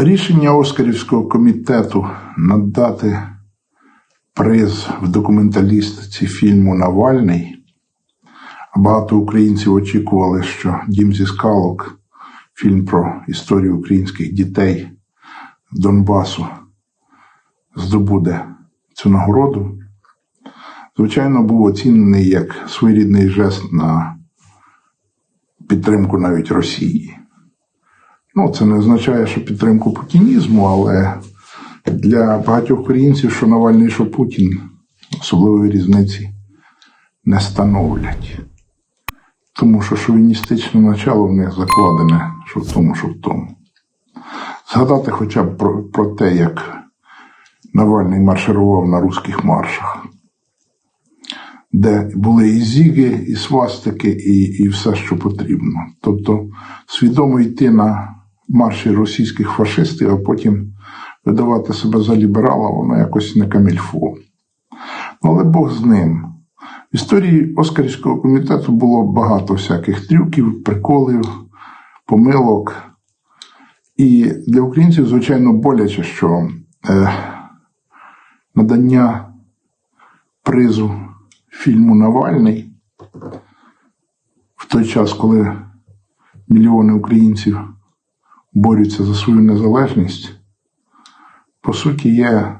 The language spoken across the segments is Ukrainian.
Рішення Оскарівського комітету надати приз в документалістиці фільму Навальний. Багато українців очікували, що Дім зі скалок, фільм про історію українських дітей Донбасу, здобуде цю нагороду. Звичайно, був оцінений як своєрідний жест на підтримку навіть Росії. Ну, це не означає, що підтримку путінізму, але для багатьох українців, що Навальний, що Путін, особливої різниці не становлять. Тому що шовіністичне начало в них закладене, що в тому, що в тому. Згадати хоча б про, про те, як Навальний марширував на руських маршах, де були і зіги, і свастики, і, і все, що потрібно. Тобто свідомо йти на марші російських фашистів, а потім видавати себе за ліберала, воно якось не камільфо. Ну, але Бог з ним. В історії Оскарівського комітету було багато всяких трюків, приколів, помилок. І для українців, звичайно, боляче, що е, надання призу фільму Навальний в той час, коли мільйони українців борються за свою незалежність, по суті, є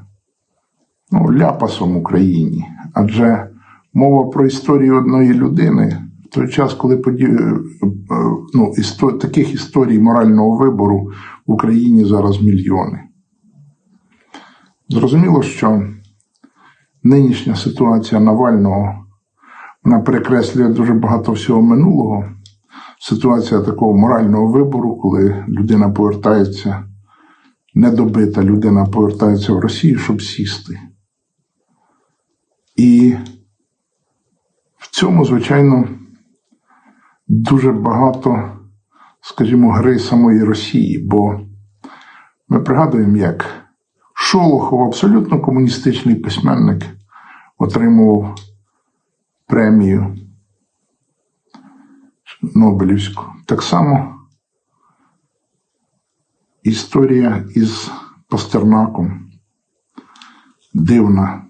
ну, ляпасом Україні. Адже мова про історію одної людини в той час, коли поді... е, е, ну, істо... таких історій морального вибору в Україні зараз мільйони. Зрозуміло, що нинішня ситуація Навального вона перекреслює дуже багато всього минулого. Ситуація такого морального вибору, коли людина повертається, недобита людина повертається в Росію, щоб сісти. І в цьому, звичайно, дуже багато, скажімо, гри самої Росії, бо ми пригадуємо, як Шолохов, абсолютно комуністичний письменник, отримував премію Нобелівську. Так само історія із Пастернаком дивна.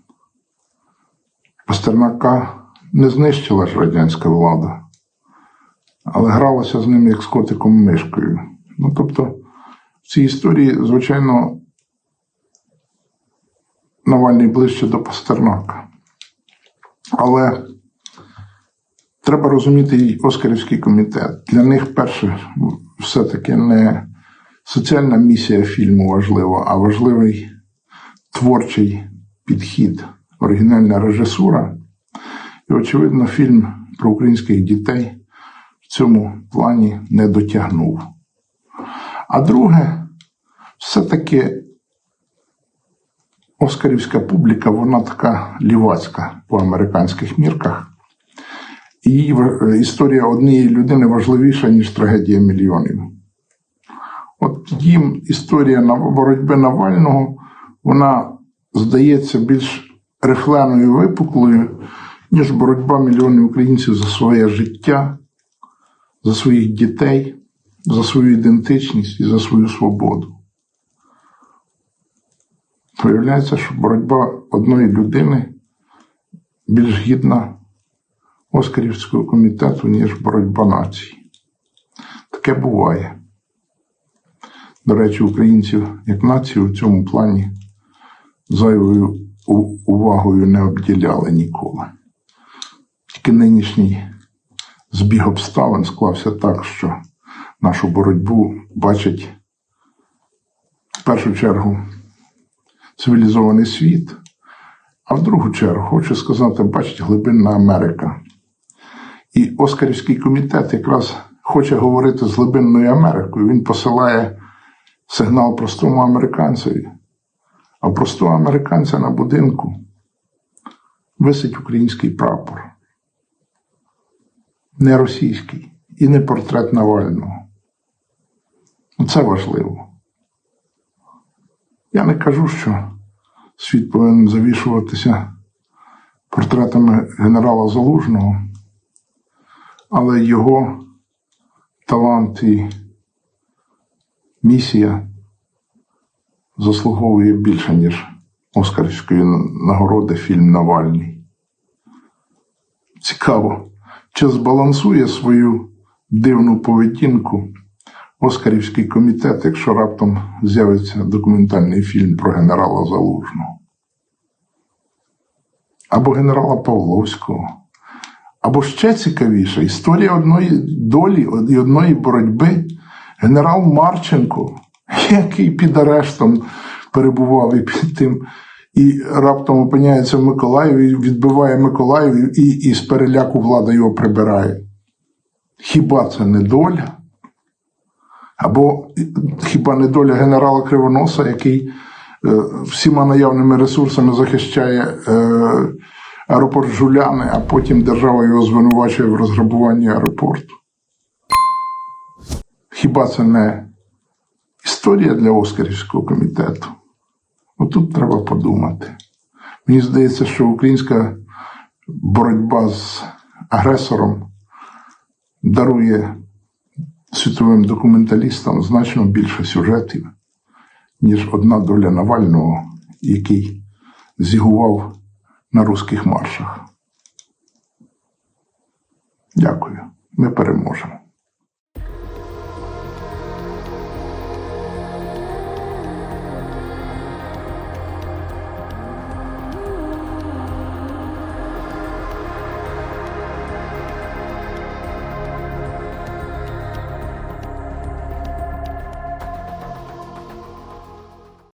Пастернака не знищила ж радянська влада, але гралася з ним як з котиком мишкою. Ну, тобто, в цій історії, звичайно, Навальний ближче до Пастернака. Але треба розуміти і Оскарівський комітет. Для них перше все-таки не соціальна місія фільму важлива, а важливий творчий підхід, оригінальна режисура. І, очевидно, фільм про українських дітей в цьому плані не дотягнув. А друге, все-таки Оскарівська публіка, вона така лівацька по американських мірках. Її історія однієї людини важливіша, ніж трагедія мільйонів. От їм історія боротьби Навального, вона здається більш рифленою, випуклою, ніж боротьба мільйонів українців за своє життя, за своїх дітей, за свою ідентичність і за свою свободу. Виявляється, що боротьба одної людини більш гідна Оскарівського комітету, ніж боротьба нації. Таке буває. До речі, українців як націю в цьому плані зайвою увагою не обділяли ніколи. Тільки нинішній збіг обставин склався так, що нашу боротьбу бачить в першу чергу цивілізований світ, а в другу чергу, хочу сказати, бачить глибинна Америка. І Оскарівський комітет якраз хоче говорити з глибинною Америкою. Він посилає сигнал простому американцеві. А простого американця на будинку висить український прапор. Не російський і не портрет Навального. Ну, Це важливо. Я не кажу, що світ повинен завішуватися портретами генерала Залужного, але його талант і місія заслуговує більше, ніж Оскарівської нагороди фільм Навальний. Цікаво, чи збалансує свою дивну поведінку Оскарівський комітет, якщо раптом з'явиться документальний фільм про генерала Залужного. Або генерала Павловського. Або ще цікавіше, історія одної долі і одної боротьби генерал Марченко, який під арештом перебував і під тим, і раптом опиняється в Миколаєві, відбиває Миколаїв і, і з переляку влада його прибирає. Хіба це не доля? Або хіба не доля генерала Кривоноса, який е, всіма наявними ресурсами захищає е, аеропорт Жуляни, а потім держава його звинувачує в розграбуванні аеропорту? Хіба це не історія для Оскарівського комітету? Отут треба подумати. Мені здається, що українська боротьба з агресором дарує світовим документалістам значно більше сюжетів, ніж одна доля Навального, який зігував на русських маршах. Дякую. Ми переможемо.